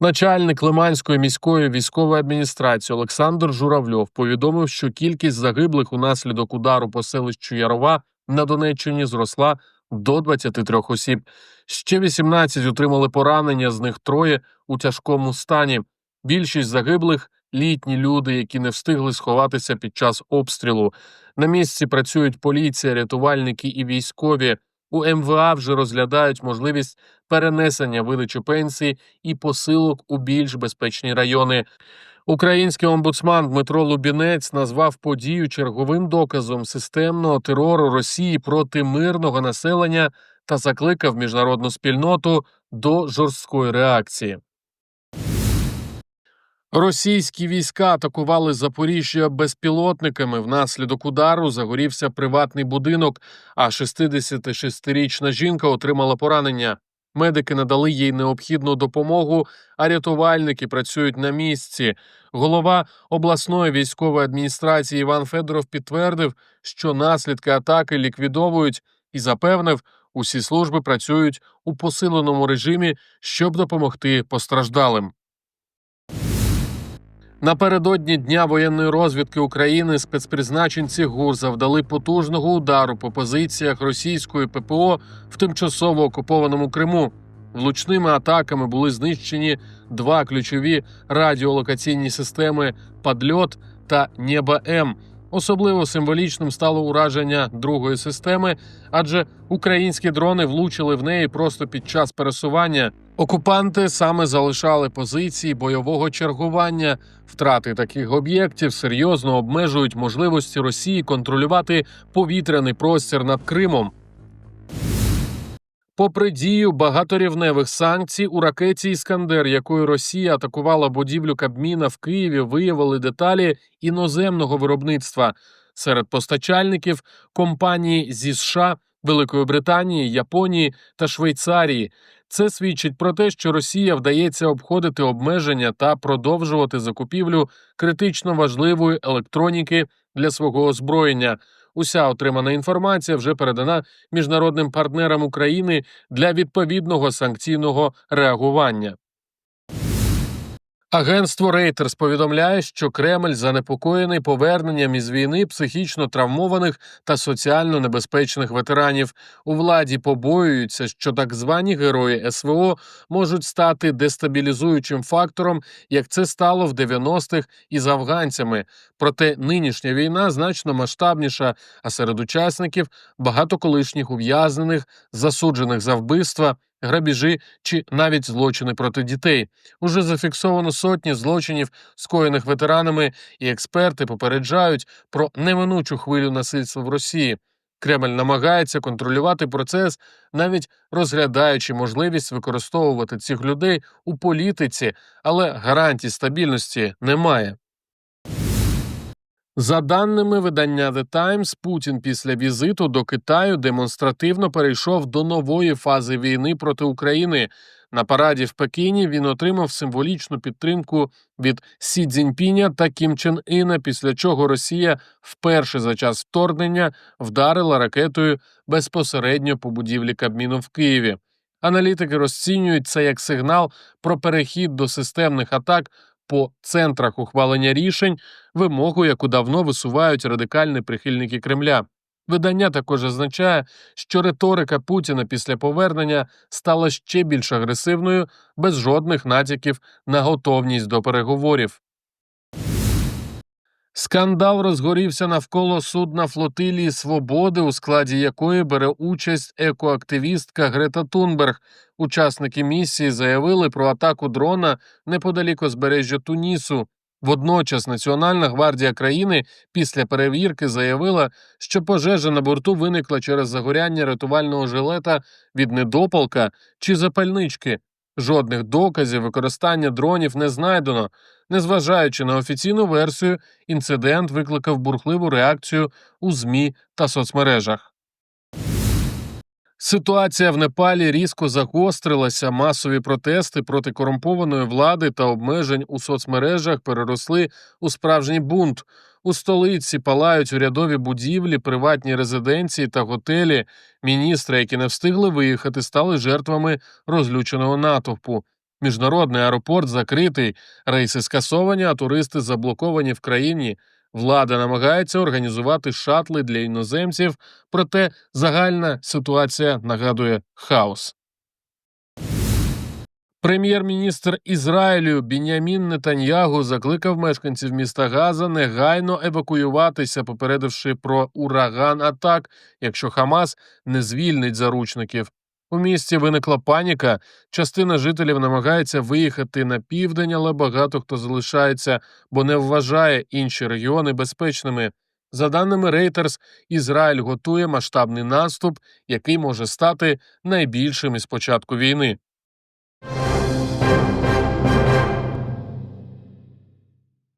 Начальник Лиманської міської військової адміністрації Олександр Журавльов повідомив, що кількість загиблих унаслідок удару по селищу Ярова на Донеччині зросла до 23 осіб. Ще 18 отримали поранення, з них троє у тяжкому стані. Більшість загиблих літні люди, які не встигли сховатися під час обстрілу. На місці працюють поліція, рятувальники і військові. У МВА вже розглядають можливість перенесення видачі пенсій і посилок у більш безпечні райони. Український омбудсман Дмитро Лубінець назвав подію черговим доказом системного терору Росії проти мирного населення та закликав міжнародну спільноту до жорсткої реакції. Російські війська атакували Запоріжжя безпілотниками. Внаслідок удару загорівся приватний будинок, а 66-річна жінка отримала поранення. Медики надали їй необхідну допомогу, а рятувальники працюють на місці. Голова обласної військової адміністрації Іван Федоров підтвердив, що наслідки атаки ліквідовують і запевнив, усі служби працюють у посиленому режимі, щоб допомогти постраждалим. Напередодні дня воєнної розвідки України спецпризначенці ГУР завдали потужного удару по позиціях російської ППО в тимчасово окупованому Криму. Влучними атаками були знищені два ключові радіолокаційні системи Падльот та Нєба М. Особливо символічним стало ураження другої системи, адже українські дрони влучили в неї просто під час пересування. Окупанти саме залишали позиції бойового чергування. Втрати таких об'єктів серйозно обмежують можливості Росії контролювати повітряний простір над Кримом. Попри дію багаторівневих санкцій, у ракеті Іскандер, якою Росія атакувала будівлю Кабміна в Києві, виявили деталі іноземного виробництва серед постачальників компанії зі США, Великої Британії, Японії та Швейцарії. Це свідчить про те, що Росія вдається обходити обмеження та продовжувати закупівлю критично важливої електроніки для свого озброєння. Уся отримана інформація вже передана міжнародним партнерам України для відповідного санкційного реагування. Агентство Reuters повідомляє, що Кремль занепокоєний поверненням із війни психічно травмованих та соціально небезпечних ветеранів. У владі побоюються, що так звані герої СВО можуть стати дестабілізуючим фактором, як це стало в 90-х із афганцями. Проте нинішня війна значно масштабніша, а серед учасників багато колишніх ув'язнених, засуджених за вбивства. Грабіжі чи навіть злочини проти дітей уже зафіксовано сотні злочинів, скоєних ветеранами, і експерти попереджають про неминучу хвилю насильства в Росії. Кремль намагається контролювати процес, навіть розглядаючи можливість використовувати цих людей у політиці, але гарантій стабільності немає. За даними видання The Times, Путін після візиту до Китаю демонстративно перейшов до нової фази війни проти України. На параді в Пекіні він отримав символічну підтримку від Сі Цзіньпіня та Кім Чен Іна, після чого Росія вперше за час вторгнення вдарила ракетою безпосередньо по будівлі Кабміну в Києві. Аналітики розцінюють це як сигнал про перехід до системних атак по центрах ухвалення рішень, вимогу, яку давно висувають радикальні прихильники Кремля. Видання також означає, що риторика Путіна після повернення стала ще більш агресивною, без жодних натяків на готовність до переговорів. Скандал розгорівся навколо судна флотилії Свободи, у складі якої бере участь екоактивістка Грета Тунберг. Учасники місії заявили про атаку дрона неподалік узбережжя Тунісу. Водночас Національна гвардія країни після перевірки заявила, що пожежа на борту виникла через загоряння рятувального жилета від недопалка чи запальнички. Жодних доказів використання дронів не знайдено. Незважаючи на офіційну версію, інцидент викликав бурхливу реакцію у ЗМІ та соцмережах. Ситуація в Непалі різко загострилася. Масові протести проти корумпованої влади та обмежень у соцмережах переросли у справжній бунт. У столиці палають урядові будівлі, приватні резиденції та готелі. Міністри, які не встигли виїхати, стали жертвами розлюченого натовпу. Міжнародний аеропорт закритий, рейси скасовані, а туристи заблоковані в країні. Влада намагається організувати шатли для іноземців, проте загальна ситуація нагадує хаос. Прем'єр-міністр Ізраїлю Бінямін Нетаньягу закликав мешканців міста Газа негайно евакуюватися, попередивши про ураган атак, якщо Хамас не звільнить заручників. У місті виникла паніка. Частина жителів намагається виїхати на південь, але багато хто залишається, бо не вважає інші регіони безпечними. За даними Reuters, Ізраїль готує масштабний наступ, який може стати найбільшим із початку війни.